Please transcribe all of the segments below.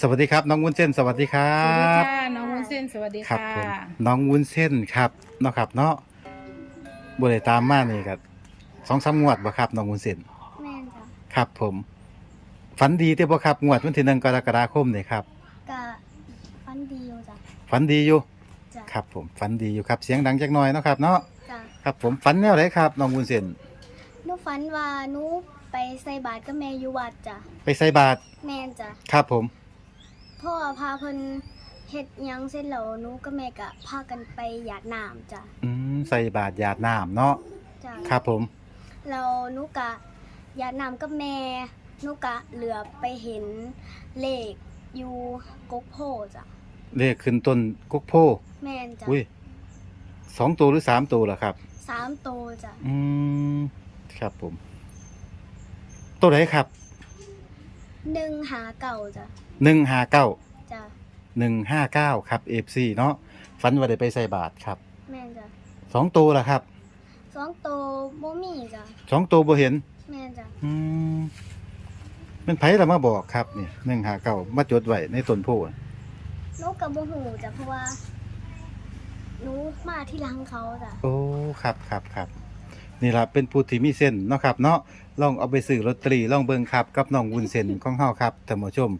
สวัสดีครับ น้องวุ้นเส้นสวัสดีครัสวัสดีบ ค่ะน้องวุ้นเส้นสวัสดีครับค่ะผมน้องวุ้นเส้นครับเนาะครับเนาะบ่ได้ตามมานี่ก็สองสามงวดบ่ครับน้องวุ้นเส้นแม่นจ้ะครับ ผม ฝันดีเด้อบ่ครับงวดวันที่หนึ่งกรกฎาคมนี่ครับกะฟันดีอยู่จ้ะฝันดีอยู่จ้ะครับ ผมฝันดีอยู่ครับเสียงดังจักหน่อยเนาะครับ เนาะจ้ะครับ ผมฝันแนวไหนครับน้องวุ้นเส้นหนูฝันว่าหนูไปใส่บาตรกับแม่อยู่วัดจ้ะไปใส่บาตรแม่นจ้ะครับผม พ่อพาเพิ่นเฮ็ดหยังเสร็จแล้วหนูกับแม่ก็พากันไปหยาดน้ำจ้ะอืมใส่บาตรหยาดน้ำเนาะจ้ะครับผม แล้วหนูกะหยาดน้ำกับแม่หนูกะเหลือไปเห็นเลขอยู่กกโพจ้ะเลขขึ้นต้นกกโพแม่นจ้ะอุ้ยสองตัวหรือสามตัวล่ะครับ สามโตวจ้ะอืมครับผม ตัวไหนครับ หนึ่งหาเก่าจ้ะ หนึ่งห้าเก้าจ้ะหนึ่งห้าเก้าครับเอฟซีเนาะฝันว่าได้ไปใส่บาทครับแม่นจ้ะสองตัวล่ะครับสองโตวบ่มีจ้ะสองตัวบ่เห็น แม่นจ้ะอืมเป็นไผละมาบอกครับนี่หนึ่งห้าเก้ามาจดไว้ในต้นโพธิ์หนูกับโมโหจ้ะเพราะว่าหนูมาที่หลังเขาจ้ะโอ้ครับครับครับนี่ล่ะเป็นผู้ที่มีเส้นเนาะครับ เนาะลองเอาไปซื้อลอตเตอรี่ลองเบิ่งครับ กับน้องวุ้นเส้นของเฮาครับท่านผู้ชม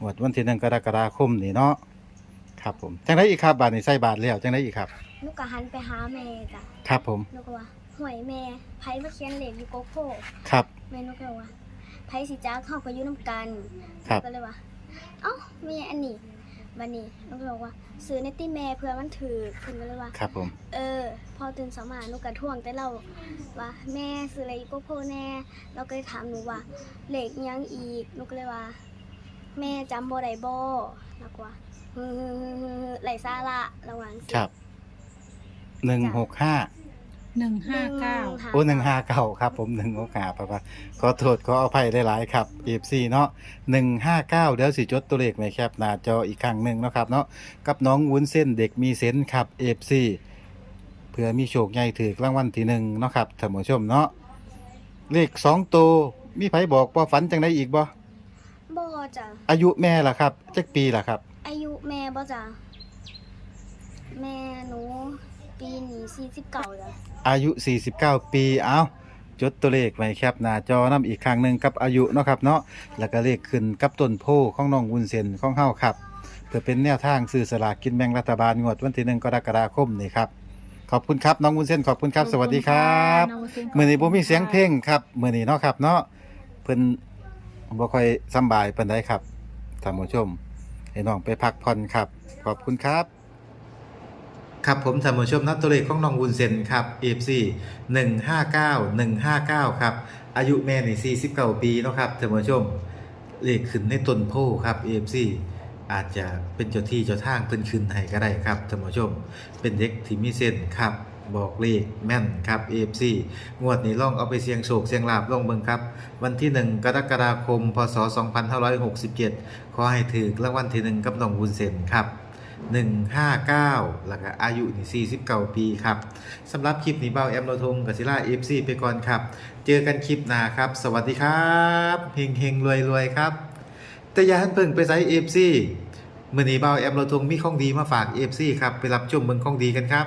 งวดวันที่หนึ่งกรกฎาคมนี่เนาะครับผมจังไดอีกครับบาทนี่ใส่บาทแล้วจังไดอีกครับหนูก็หันไปหาแม่จ้ะครับผมหนูก็ว่าห่วยแม่ไผมาเขียนเลขอยู่โกโพครับแม่หนูก็เลยว่าไผสิจ้าเข้าก็อยู่นํกันครับหนูก็เลยว่าเอ้าแม่อันนี้บัดนี้หนูก็เลยว่าซื้อในติแม่เพื่อมันถือเพิ่นก็เลยว่าครับผมเออ พอตื่นสายมาหนูก็ท่วงแต่เราว่า แม่ซื้ออะไรอยู่โกโพแน่เราก็เลยถามหนูว่าเลขอิหยังอีกหนูก็เลยว่า แม่จำบ่ได้บ่แล้วก็ว่าฮึๆๆๆไหลซาละระวังสิ ครับ หนึ่งหกห้า หนึ่งห้าเก้า โอ้หนึ่งห้าเก้าครับ ผมหนึ่งหกห้าปะปะขอโทษขออภัยได้หลายๆครับเอฟซีเนาะหนึ่งห้าเก้าเดี๋ยวสิจดตัวเลขไหมครับหน้าจออีกครั้งหนึ่งเนาะครับเนาะกับน้องวุ้นเส้นเด็กมีเซนส์ครับเอฟซีเพื่อมีโชคใหญ่ถือรางวัลที่หนึ่งเนาะครับท่านผู้ชมเนาะเลขสองตัวมีไผบอกว่าฝันจังไดอีกบ่บ่ จ้ะอายุแม่ล่ะครับจักปีล่ะครับ อายุแม่บ่จ้ะแม่หนูปีนี้49จ้ะอายุ 49 ปีเอาจดตัวเลขไว้ครับหน้าจอนำอีกครั้งหนึ่งกับอายุเนาะครับเนาะแล้วก็เลขขึ้นกับต้นโพของน้องวุ้นเส้นของเฮาครับเพื่อเป็นแนวทางซื้อสลากกินแบ่งรัฐบาลงวดวันที่1กรกฎาคมนี่ครับขอบคุณครับน้องวุ้นเส้นขอบคุณครับ สวัสดีครับ น้องวุ้นเส้นมื้อนี้บ่มีเสียงเพลงครับมื้อนี้เนาะครับเนาะเพิ่น บ่ค่อยสำบายปานใดครับท่านผู้ชม ให้น้องไปพักผ่อนครับ ขอบคุณครับ ครับผมท่านผู้ชมนัดตัวเลขของน้องวุ้นเส้นครับ FC 159 159 ครับ อายุแม่นี่49ปีเนาะครับท่านผู้ชม เลขขึ้นในต้นโพครับ FC อาจจะเป็นเจ้าที่เจ้าทางเพิ่นขึ้นให้ก็ได้ครับท่านผู้ชม เป็นเด็กที่มีเส้นครับ บอกเลขแม่นครับ AFC งวดนี้ล่องเอาไปเสี่ยงโชคเสี่ยงลาบล่องเบิงครับ วันที่ 1 กรกฎาคม พศ 2567 ขอให้ถือรางวัลที่ 1 กับน้องวุ้นเส้นครับ 159 แล้วก็อายุนี่49 ปีครับสำหรับคลิปนี้เบ้าแอมโนทงกับศิลา FC ไปก่อนครับ เจอกันคลิปหน้าครับ สวัสดีครับเฮงเฮงรวยรวยครับ แต่อย่าหันเพิ่งไปใส่ FC มื้อนี้เบ้าแอมโนทงมีของดีมาฝาก FC ครับ ไปรับชมเมืองของดีกันครับ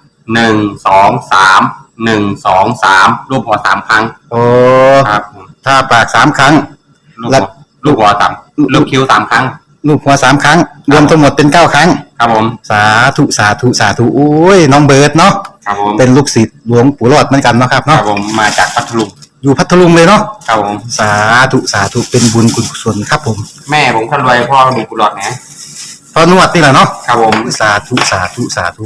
หนึ่งสองสามหนึ่งสองสามรูปหัวสามครั้งโอ้ครับผมถ้าปากสามครั้งลูกแล้หัววลูกหัวสามลูกคิ้วสามครั้ง ลูกหัวสามครั้ง รวมทั้งหมดเป็นเก้าครั้ง ครับผมสาธุสาธุสาธุโอ้ยน้องเบิร์ดเนาะครับผมเป็นลูกศิษย์หลวงปู่รอดเหมือนกันเนาะครับครัเนาะบผมมาจากพัทลุงอยู่พัทลุงเลยเนาะครับผมสาธุสาธุเป็นบุญกุศลครับผมแม่ผมคนรวยพ่อมีกุหลาบนะพอนวดนี่แหละเนาะครับผม สาธุสาธุสาธุ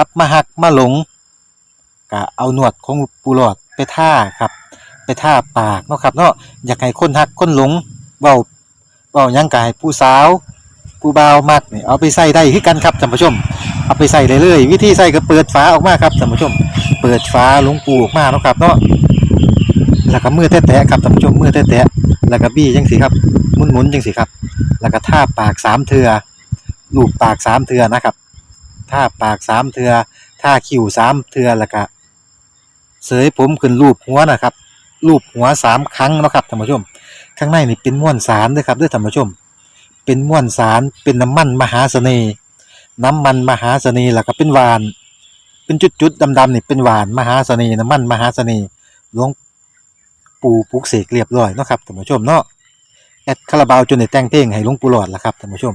กับมาหักมาหลงก็เอาหนวดของปูหลอดไปท่าครับ ไปท่าปากเนาะครับเนาะอยากให้คนหักคนหลงเบาเบายังกายผู้สาวผู้บ่าวมักนี่เอาไปใส่ได้คือกันครับท่านผู้ชม เอาไปใส่เลยเลยวิธีใส่ก็เปิดฝาออกมาครับท่านผู้ชม เปิดฝาหลวงปูออกมาเนาะครับเนาะแล้วก็มือแตะๆครับท่านผู้ชมมือแตะๆแล้วก็บี้จังสิครับหมุนๆจังสิครับ แล้วก็ท่าปากสามเทือลูบปากสามเทือนะครับ ท่าปากสามเทือท่าคิ้วสามเทือแล้วก็เสยผมขึ้นรูปหัวนะครับ รูปหัวสามครั้งนะครับท่านผู้ชม ข้างในนี่เป็นม้วนสารด้วยครับด้วยท่านผู้ชม เป็นม้วนสารเป็นน้ำมันมหาเสน่ห์น้ำมันมหาเสน่ห์แล้วก็เป็นหวาน เป็นจุดๆดำๆนี่เป็นหวานมหาเสน่ห์น้ำมันมหาเสน่ห์หลวงปู่ปลุกเสกเรียบร้อยเนาะครับท่านผู้ชมเนาะแอดคาราบาวจนได้แต่งเพลงให้หลวงปู่หลอดละครับท่านผู้ชม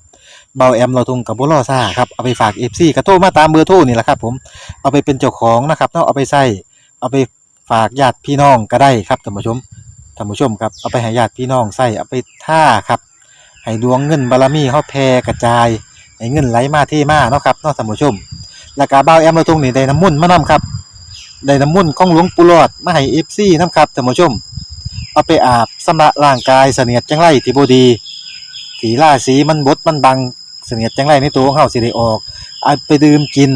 เบาแอมเราทุงกับบุรอซ่าครับเอาไปฝากเอฟซีกระโทรมาตามเบอร์โทรนี่แหละครับ ผมเอาไปเป็นเจ้าของนะครับเนาะเอาไปใส่เอาไปฝากญาติพี่น้องก็ได้ครับท่านผู้ชมท่านผู้ชมครับเอาไปให้ญาติพี่น้องใส่เอาไปท่าครับให้ดวงเงินบารมีเฮาแผ่กระจายให้เงินไหลมาเทมาเนาะครับเนาะท่านผู้ชมแล้วก็เบาแอมเราทุงนี่ได้น้ำมุ่นมานํครับได้น้ำมุ่นของหลวงปู่หลอดมาให้เอฟซีนํครับท่านผู้ชมเอาไปอาบสำระร่างกายเสนียดจังไรที่บดี ถีล่าสีมันบดมันบัง เสนียดจังไรในตัวของเฮาสิได้ออกเอาไปดื่มกิน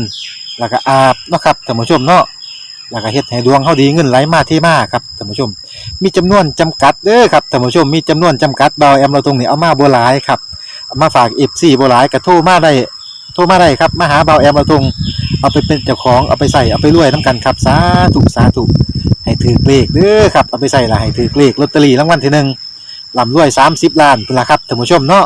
แล้วก็อาบเนาะครับท่านผู้ชมเนาะแล้วก็เฮ็ดให้ดวงเฮาดีเงินไหลมาที่มาครับท่านผู้ชม มีจำนวนจำกัดเด้อครับท่านผู้ชมมีจำนวนจำกัดเบาแอมเราตรงนี้เอามาบ่หลายครับเอามาฝาก FC บ่หลายก็โทรมาได้โทรมาได้ครับมาหาเบาแอมเราตรงเอาไปเป็นเจ้าของเอาไปใส่เอาไปรวยนํกันครับสาธุสาธุให้ถือเลขเด้อครับเอาไปใส่ละให้ถือเลขลอตเตอรี่รางวัลที่หนึ่งลำรวยสามสิบล้านเป็นละครับท่านผู้ชมเนาะ